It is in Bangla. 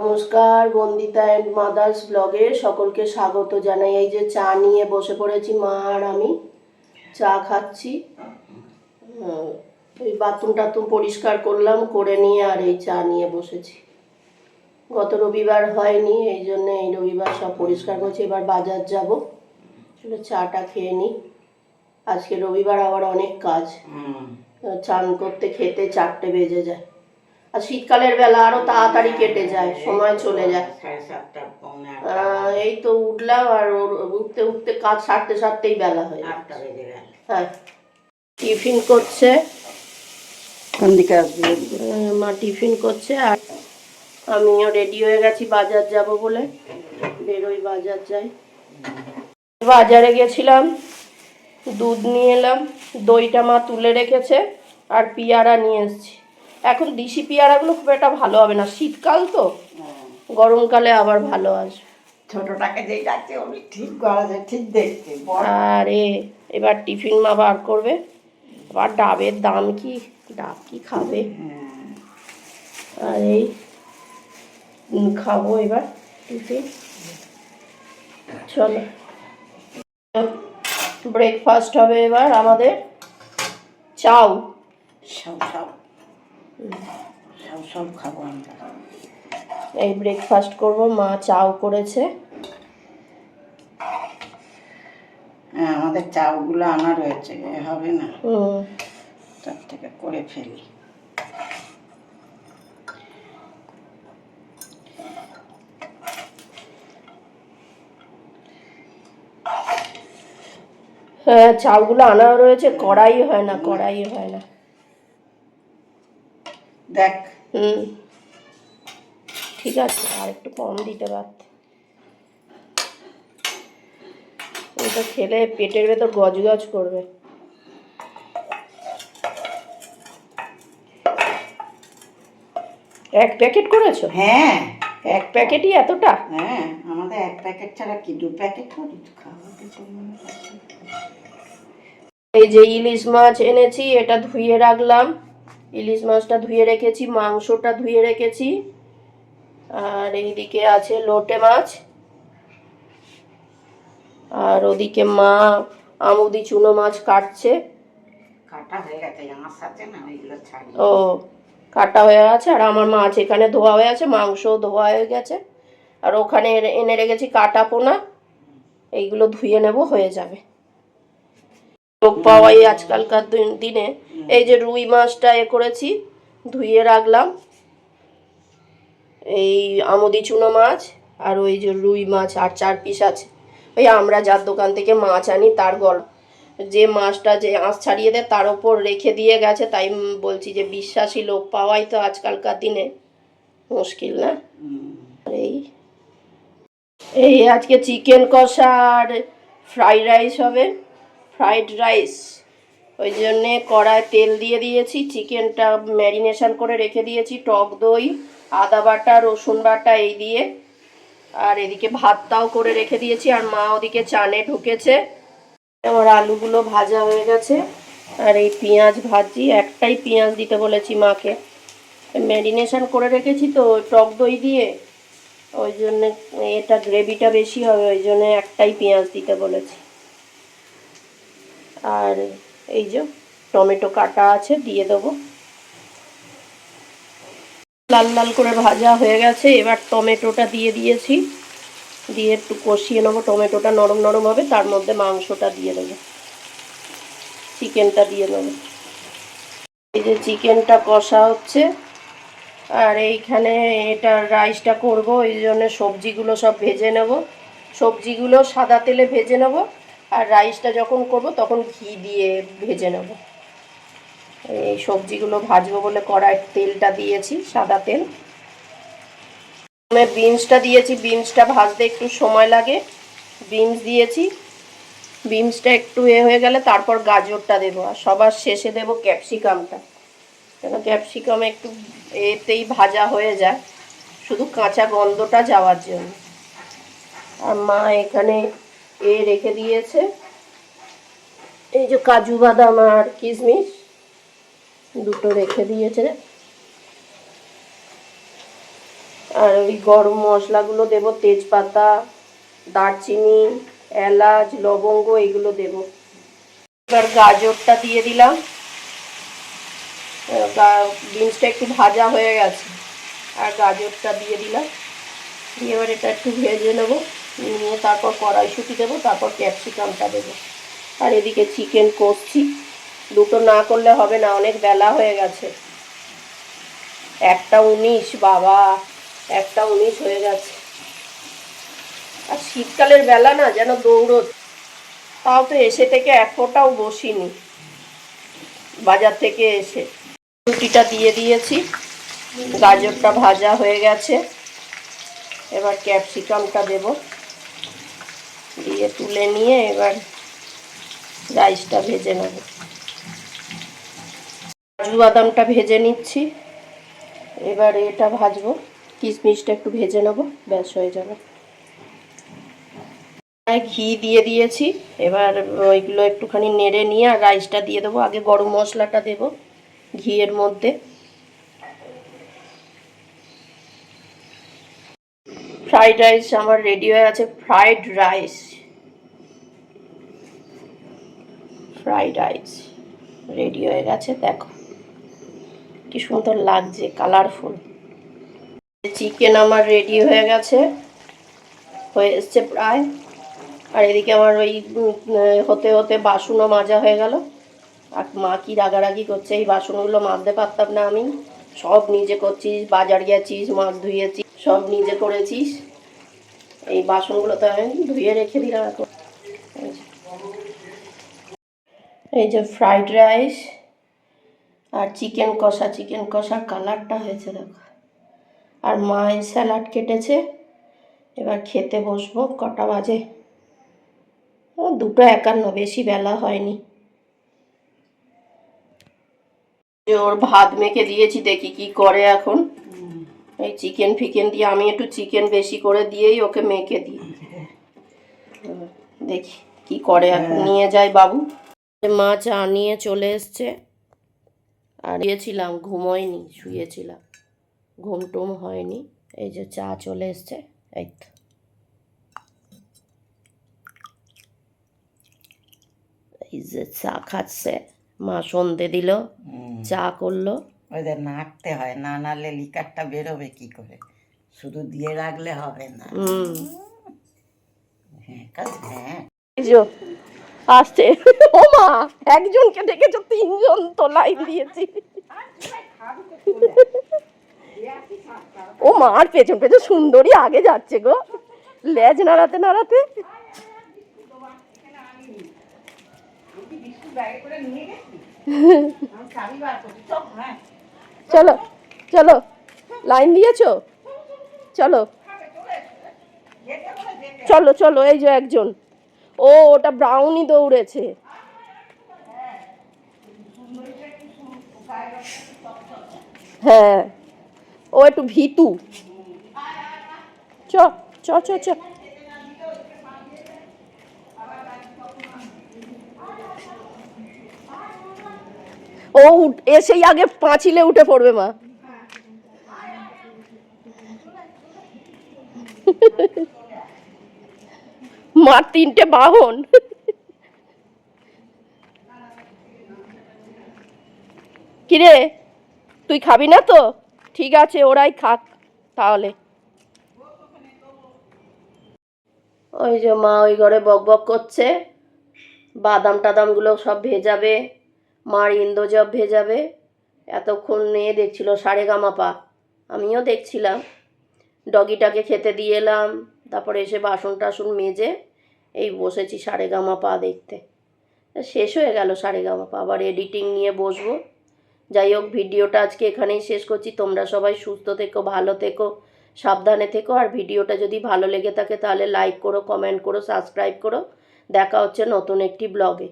নমস্কার বন্দিতা অ্যান্ড মাদার্স ব্লগে সকলকে স্বাগত জানাই। এই যে চা নিয়ে বসে পড়েছি মা আর আমি। চা খাচ্ছি। এই বাথরুম টাথরুম পরিষ্কার করলাম করে নিয়ে আর এই চা নিয়ে বসেছি। গত রবিবার হয়নি এই জন্য এই রবিবার সব পরিষ্কার করছি। এবার বাজার যাব। চাটা খেয়ে নিই আজকে রবিবার আবার অনেক কাজ। চান করতে খেতে চারটে বেজে যায়। আর শীতকালের বেলা আরও তাড়াতাড়ি কেটে যায় সময় চলে যায়। এই তো উঠলাম আর ওর উঠতে উঠতে কাজ সারতে সারতেই বেলা হয়ে হ্যাঁ। টিফিন করছে। কোন দিকে আসবে? মা টিফিন করছে আর আমিও রেডি হয়ে গেছি বাজার যাব বলে। বেরোই বাজার যাই। বাজারে গেছিলাম দুধ নিয়ে এলাম দইটা মা তুলে রেখেছে আর পিয়ারা নিয়ে এসেছি। এখন দিশি পিয়ারাগুলো খুব একটা ভালো হবে না। শীতকাল তো গরমকালে আবার ভালো আসবে। ছোটটাকে যেই ডাকছে ওই ঠিক করা যায় ঠিক দেখতে আরে এবার টিফিন মা বার করবে। আবার ডাবের দাম কি ডাব কি খাবে? আর এই খাব এবার টিফিন। চলো। ব্রেকফাস্ট হবে এবার আমাদের। চাউ। সব সব সব খাব আমরা। এই ব্রেকফাস্ট করব মা চাউ করেছে। হ্যাঁ আমাদের চাউগুলো আনা রয়েছে হবে না। তার থেকে করে ফেলি। হ্যাঁ চাউগুলো আনা রয়েছে কড়াই হয় না কড়াই হয় না। দেখ। হুম। ঠিক আছে আর একটু কম দিতে পারত এটা খেলে পেটের ভেতর গজগজ করবে। এক প্যাকেট করেছ? হ্যাঁ। এক প্যাকেটই এতটা? হ্যাঁ আমাদের এক প্যাকেট ছাড়া কি দু প্যাকেট করি হচ্ছে। এই যে ইলিশ মাছ এনেছি এটা ধুয়ে রাখলাম। ইলিশ মাছটা ধুয়ে রেখেছি মাংসটা ধুয়ে রেখেছি। আর এইদিকে আছে লোটে মাছ। আর ওদিকে মা আমুদি চুনো মাছ কাটছে। কাটা হয়ে গেছে আমার সাথে না ওইগুলো ছাড়ি ও কাটা হয়ে আছে আর আমার মাছ এখানে ধোয়া হয়ে আছে মাংস ধোয়া হয়ে গেছে। আর ওখানে এনে- রেখেছি কাটা পোনা। এইগুলো ধুয়ে নেব হয়ে যাবে। লোক পাওয়াই আজকালকার দিনে। এই যে রুই মাছটা এ করেছি, ধুয়ে রাখলাম। এই আমুদি চুনো মাছ আর ওই যে রুই মাছ আর চার পিস আছে। ওই আমরা যার দোকান থেকে মাছ আনি, তার গল্প যে মাছটা যে আঁশ ছাড়িয়ে দেয়, তার ওপর রেখে দিয়ে গেছে, তাই বলছি যে বিশ্বাসী লোক পাওয়াই তো আজকালকার দিনে। মুশকিল না? এই। এই আজকে চিকেন কষা আর ফ্রাইড রাইস হবে। Fried rice. ওই জন্যে কড়ায় তেল দিয়ে দিয়েছি, চিকেনটা ম্যারিনেশন করে রেখে দিয়েছি, টক দই, আদা বাটা, রসুন বাটা এই দিয়ে। আর এদিকে ভাতটাও করে রেখে দিয়েছি, আর মা ওদিকে চানে ঢুকেছে। আমার আলুগুলো ভাজা হয়ে গেছে, আর এই পেঁয়াজ ভাজি, একটাই পেঁয়াজ দিতে বলেছি মাকে। ম্যারিনেশন করে রেখেছি তো টক দই দিয়ে। ওই জন্যে এটা গ্রেভিটা বেশি হবে, ওই জন্য একটাই পেঁয়াজ দিতে বলেছি। আর এই যে টমেটো কাটা আছে, দিয়ে দেবো। লাল লাল করে ভাজা হয়ে গেছে, এবার টমেটোটা দিয়ে দিয়েছি। দিয়ে একটু কষিয়ে নেব, টমেটোটা নরম নরম হবে, তার মধ্যে মাংসটা দিয়ে দেবো। চিকেনটা দিয়ে দেবো। এই যে চিকেনটা কষা হচ্ছে, আর এইখানে এটা রাইসটা করব, এই জন্য সবজিগুলো সব ভেজে নেব। সবজিগুলো সাদা তেলে ভেজে নেব। আর রাইসটা যখন করব, তখন ঘি দিয়ে ভেজে নেব। এই সবজিগুলো ভাজবো বলে কড়াই তেলটা দিয়েছি, সাদা তেল। বিনসটা দিয়েছি, বিনসটা ভাজতে একটু সময় লাগে। বিনস দিয়েছি, বিনসটা একটু এ হয়ে গেলে তারপর গাজরটা দেবো, আর সবার শেষে দেবো ক্যাপসিকামটা। কেন ক্যাপসিকাম একটু এতেই ভাজা হয়ে যায়, শুধু কাঁচা গন্ধটা যাওয়ার জন্য। আর মা এখানে এ রেখে দিয়েছে। এই যে কাজু বাদাম আর কিশমিশ দুটো রেখে দিয়েছে। আর ওই গরম মশলাগুলো দেবো, তেজপাতা, দারচিনি, এলাচ, লবঙ্গ, এগুলো দেবো। এবার গাজরটা দিয়ে দিলাম। বিনসটা একটু ভাজা হয়ে গেছে। আর গাজরটা দিয়ে দিলাম। দিয়ে এবার এটা একটু ভেজে নেব। নিয়ে তারপর কড়াইশুঁটি দেবো, তারপর ক্যাপসিকামটা দেবো। আর এদিকে চিকেন কষছি। দুটো না করলে হবে না, অনেক বেলা হয়ে গেছে। একটা উনিশ, বাবা, একটা উনিশ হয়ে গেছে। আর শীতকালের বেলা না যেন দৌড়ো তাও তো এসে থেকে এক ফোঁটাও বসিনি। বাজার থেকে এসে রুটিটা দিয়ে দিয়েছি। গাজরটা ভাজা হয়ে গেছে। এবার ক্যাপসিকামটা দেব। দিয়ে তুলে নিয়ে এবার রাইসটা ভেজে নেব। কাজু বাদামটা ভেজে নিচ্ছি। এবার এটা ভাজবো। কিশমিশটা একটু ভেজে নেব, ব্যাস হয়ে যাবে। ঘি দিয়ে দিয়েছি। এবার ওইগুলো একটুখানি নেড়ে নিয়ে আর রাইসটা দিয়ে দেবো। আগে গরম মশলাটা দেবো ঘিয়ের মধ্যে। ফ্রাইড রাইস আমার রেডি হয়ে আছে fried rice fried rice ready হয়ে গেছে, দেখো। কি সুন্দর লাগছে কালারফুল চিকেন আমার রেডি হয়ে গেছে, হয়ে এসছে প্রায়। আর এদিকে আমার ওই হতে হতে বাসনও মাজা হয়ে গেল। আর মা কি রাগারাগি করছে, এই বাসনগুলো মাজতে পারতাম না আমি। সব নিজে করছিস বাজার গেছিস, মাছ ধুয়েছিস। সব নিজে করেছিস। এই বাসনগুলো তো আমি ধুয়ে রেখে দিলাম এখন। এই যে। ফ্রাইড রাইস আর চিকেন কষা চিকেন কষার কালারটা হয়েছে দেখো। আর মা স্যালাড কেটেছে। এবার খেতে বসবো কটা বাজে? দুটো একান্ন, বেশি বেলা হয়নি। ওর ভাত মেখে দিয়েছি, দেখি কি করে এখন। এই চিকেন ফিকেন দিয়ে আমি একটু চিকেন বেশি করে দিয়েই ওকে মেখে দিই। দেখি কি করে এখন। নিয়ে যায় বাবু। মা চা নিয়ে চলে এসছে। আর দিয়েছিলাম ঘুমোয়নি শুয়েছিলাম। ঘুম টুম হয়নি। এই যে চা চলে এসছে এই তো। এই যে চা খাচ্ছে। মা সন্ধে দিল চা করল। ওদের নাড়তে হয় না নাড়লে লিকারটা বেরোবে কি করে? শুধু দিয়ে রাখলে হবে না। হ্যাঁ হ্যাঁ। আসছে। ও মা একজনকে দেখেছ তিনজন তো লাইন দিয়েছি। ও মা আর পেছন পেছন সুন্দরী আগে যাচ্ছে গো। লেজ নাড়াতে নাড়াতে। চলো চলো চলো, লাইন দিয়েছ? চলো। চলো চলো, এই যে একজন। ও, ওটা ব্রাউনি দৌড়েছে। হ্যাঁ ও একটু ভিতু। চ চ চ চ। ও এসেই আগে পাঁচিলে উঠে পড়বে, মা। মার তিনটে বাহন। কিরে, তুই খাবি না তো? ঠিক আছে, ওরাই খাক, তাহলে। ওই যে মা ওই ঘরে বক বক করছে বাদাম টাদামগুলো সব ভেজাবে। মার ইন্দোজব ভেজাবে। এতক্ষণ নিয়ে দেখছিল সারে গামাপা। আমিও দেখছিলাম। ডগিটাকে খেতে দিয়ে এলাম। তারপরে এসে বাসন টাসন মেজে এই বসেছি সারে গামা পা দেখতে। শেষ হয়ে গেল সারে গামা পা আবার এডিটিং নিয়ে বসবো। যাই হোক, ভিডিওটা আজকে এখানেই শেষ করছি। তোমরা সবাই সুস্থ থেকো, ভালো থেকো, সাবধানে থেকো। আর ভিডিওটা যদি ভালো লেগে থাকে, তাহলে লাইক করো কমেন্ট করো সাবস্ক্রাইব করো। দেখা হচ্ছে নতুন একটি ব্লগে